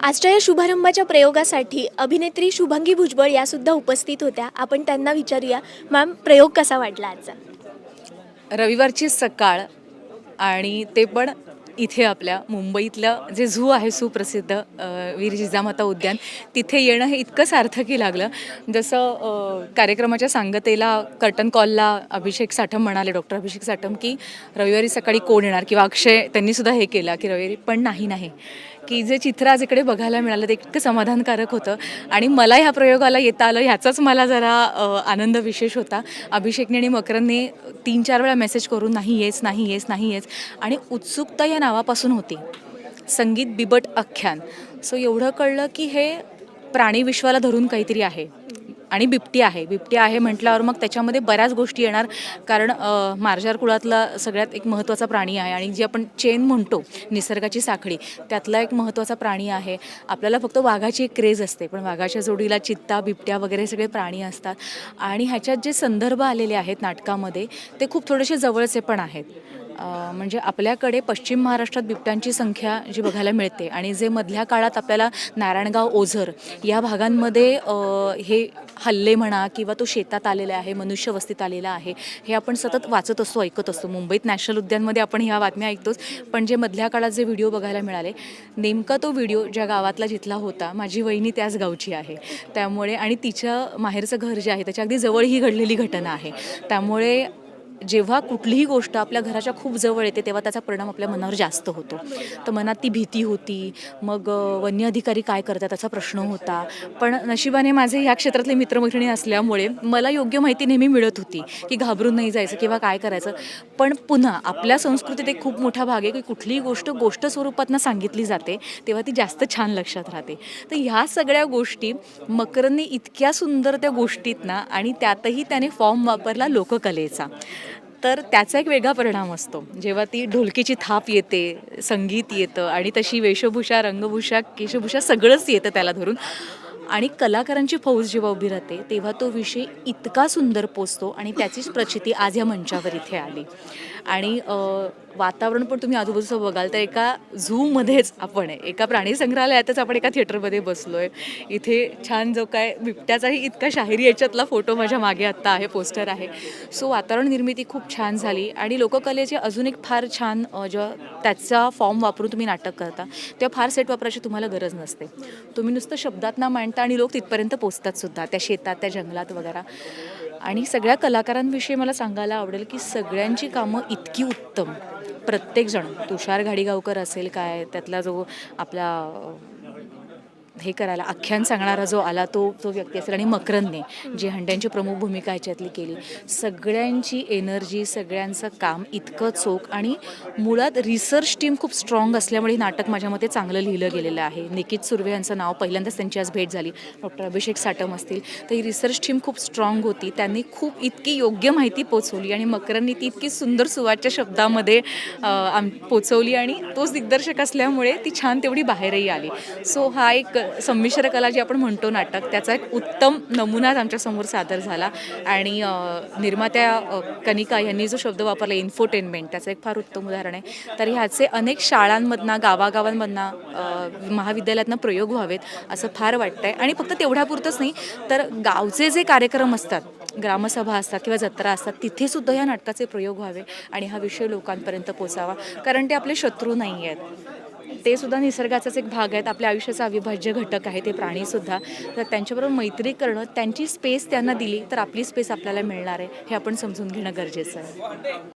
आजच्या या शुभारंभाच्या प्रयोगासाठी अभिनेत्री शुभांगी भुजबळ यासुद्धा उपस्थित होत्या. आपण त्यांना विचारूया मॅम प्रयोग कसा वाटला आजचा? रविवारची सकाळ आणि ते पण इथे आपल्या मुंबईतलं जे झू आहे सुप्रसिद्ध वीर जिजामाता उद्यान तिथे येणं हे इतकं सार्थकी लागलं. जसं कार्यक्रमाच्या सांगतेला कर्टन कॉलला अभिषेक साठम म्हणाले डॉक्टर अभिषेक साठम की रविवारी सकाळी कोण येणार? किंवा अक्षय त्यांनीसुद्धा हे केलं की रविवारी पण नाही नाही. की जे चित्र आज इकडे बघायला मिळालं ते इतकं समाधानकारक होतं. आणि मला ह्या प्रयोगाला येता आलं ह्याचाच मला जरा आनंद विशेष होता. अभिषेकने आणि मकरनने तीन चार वेळा मेसेज करून नाही येच नाही येच नाही येच आणि उत्सुकता या नावापासून होती. संगीत बिबट आख्यान. सो एवढं कळलं की हे प्राणी विश्वाला धरून काहीतरी आहे आणि बिबटी आहे. बिबटी आहे म्हटल्यावर मग त्याच्यामध्ये बऱ्याच गोष्टी येणार. कारण मार्जार कुळातला सगळ्यात एक महत्त्वाचा प्राणी आहे आणि जी आपण चेन म्हणतो निसर्गाची साखळी त्यातला एक महत्त्वाचा प्राणी आहे. आपल्याला फक्त वाघाची एक क्रेज असते पण वाघाच्या जोडीला चित्ता बिबट्या वगैरे सगळे प्राणी असतात. आणि ह्याच्यात जे संदर्भ आलेले आहेत नाटकामध्ये ते खूप थोडेसे जवळचे पण आहेत. म्हणजे आपल्याकडे पश्चिम महाराष्ट्रात बिबट्यांची संख्या जी बघायला मिळते आणि जे मधल्या काळात आपल्याला नारायणगाव ओझर या भागांमध्ये हे हल्ले म्हणा किंवा तो शेतात आलेला आहे मनुष्य वस्तीत आलेला आहे हे आपण सतत वाचत असतो ऐकत असतो. मुंबईत नॅशनल उद्यानमध्ये आपण ह्या बातम्या ऐकतोच. पण जे मधल्या काळात जे व्हिडिओ बघायला मिळाले नेमका तो व्हिडिओ ज्या गावातला जिथला होता माझी वहिनी त्याच गावची आहे. त्यामुळे आणि तिच्या माहेरचं घर जे आहे त्याच्या अगदी जवळ ही घडलेली घटना आहे. त्यामुळे जेव्हा कुठलीही गोष्ट आपल्या घराच्या खूप जवळ येते तेव्हा त्याचा परिणाम आपल्या मनावर जास्त होतो. तर मनात ती भीती होती मग वन्य अधिकारी काय करतात त्याचा प्रश्न होता. पण नशिबाने माझे ह्या क्षेत्रातले मित्रमैत्रिणी असल्यामुळे मला योग्य माहिती नेहमी मिळत होती की घाबरून नाही जायचं किंवा काय करायचं. पण पुन्हा आपल्या संस्कृतीत एक खूप मोठा भाग आहे की कुठलीही गोष्ट गोष्ट स्वरूपातनं सांगितली जाते तेव्हा ती जास्त छान लक्षात राहते. तर ह्या सगळ्या गोष्टी मकरंनी इतक्या सुंदर त्या गोष्टीत ना आणि त्यातही त्याने फॉर्म वापरला लोककलेचा. तर त्याचा एक वेगळा परिणाम असतो. जेव्हा ती ढोलकीची थाप येते संगीत येतं आणि तशी वेशभूषा रंगभूषा केशभूषा सगळंच येतं त्याला धरून. आणि कलाकारांची फौज जेव्हा उभी राहते तेव्हा तो विषय इतका सुंदर पोचतो आणि त्याचीच प्रचिती आज या मंचावर इथे आली. आणि वातावरण पण तुम्ही आजूबाजूचं बघाल तर एका झूमध्येच आपण आहे. एका प्राणी संग्रहालयातच आपण एका थिएटरमध्ये बसलो आहे इथे छान जो काय बिबट्याचाही इतका शाहिरी याच्यातला फोटो माझ्या मागे आत्ता आहे पोस्टर आहे. सो वातावरण निर्मिती खूप छान झाली आणि लोककलेचे अजून एक फार छान जेव्हा त्याचा फॉर्म वापरून तुम्ही नाटक करता तेव्हा फार सेट वापरायची तुम्हाला गरज नसते. तुम्ही नुसतं शब्दात ना मांड मांडता आणि लोक तिथपर्यंत पोचतात सुद्धा त्या शेतात त्या जंगलात वगैरे. आणि सगळ्या कलाकारांविषयी मला सांगायला आवडेल की सगळ्यांची कामं इतकी उत्तम. प्रत्येकजण तुषार घाडीगावकर असेल काय त्यातला जो आपला हे करायला आख्यान सांगणारा जो आला तो तो व्यक्ती असेल. आणि मकरंदने जी हंड्यांची प्रमुख भूमिका ह्याच्यातली केली. सगळ्यांची एनर्जी सगळ्यांचं काम इतकं चोख आणि मुळात रिसर्च टीम खूप स्ट्रॉंग असल्यामुळे नाटक माझ्या मते चांगलं लिहिलं गेलेलं आहे. निकित सुर्वे यांचं नाव पहिल्यांदाच त्यांची आज भेट झाली. डॉक्टर अभिषेक साटम असतील. तर ही रिसर्च टीम खूप स्ट्रॉंग होती. त्यांनी खूप इतकी योग्य माहिती पोचवली आणि मकरांनी ती इतकी सुंदर सुवाच्या शब्दामध्ये आम पोचवली आणि तोच दिग्दर्शक असल्यामुळे ती छान तेवढी बाहेरही आली. सो हा एक संमिश्र कला जी आपण म्हणतो नाटक त्याचा एक उत्तम नमुनाच आमच्यासमोर सादर झाला. आणि निर्मात्या कनिका यांनी जो शब्द वापरला इन्फोटेनमेंट त्याचं एक फार उत्तम उदाहरण आहे. तर ह्याचे अनेक शाळांमधनं गावागावांमधनं महाविद्यालयातनं प्रयोग व्हावेत असं फार वाटतं आहे आणि फक्त तेवढ्यापुरतंच नाही तर गावचे जे कार्यक्रम असतात ग्रामसभा असतात किंवा जत्रा असतात तिथे सुद्धा या नाटकाचे प्रयोग व्हावे आणि हा विषय लोकांपर्यंत पोचावा. कारण ते आपले शत्रू नाही आहेत ते सुद्धा निसर्गाचाच एक भाग आहेत. आपल्या आयुष्याचा अविभाज्य घटक आहे ते प्राणीसुद्धा तर त्यांच्याबरोबर मैत्री करणं त्यांची स्पेस त्यांना दिली तर आपली स्पेस आपल्याला मिळणार आहे. हे आपण समजून घेणं गरजेचं आहे.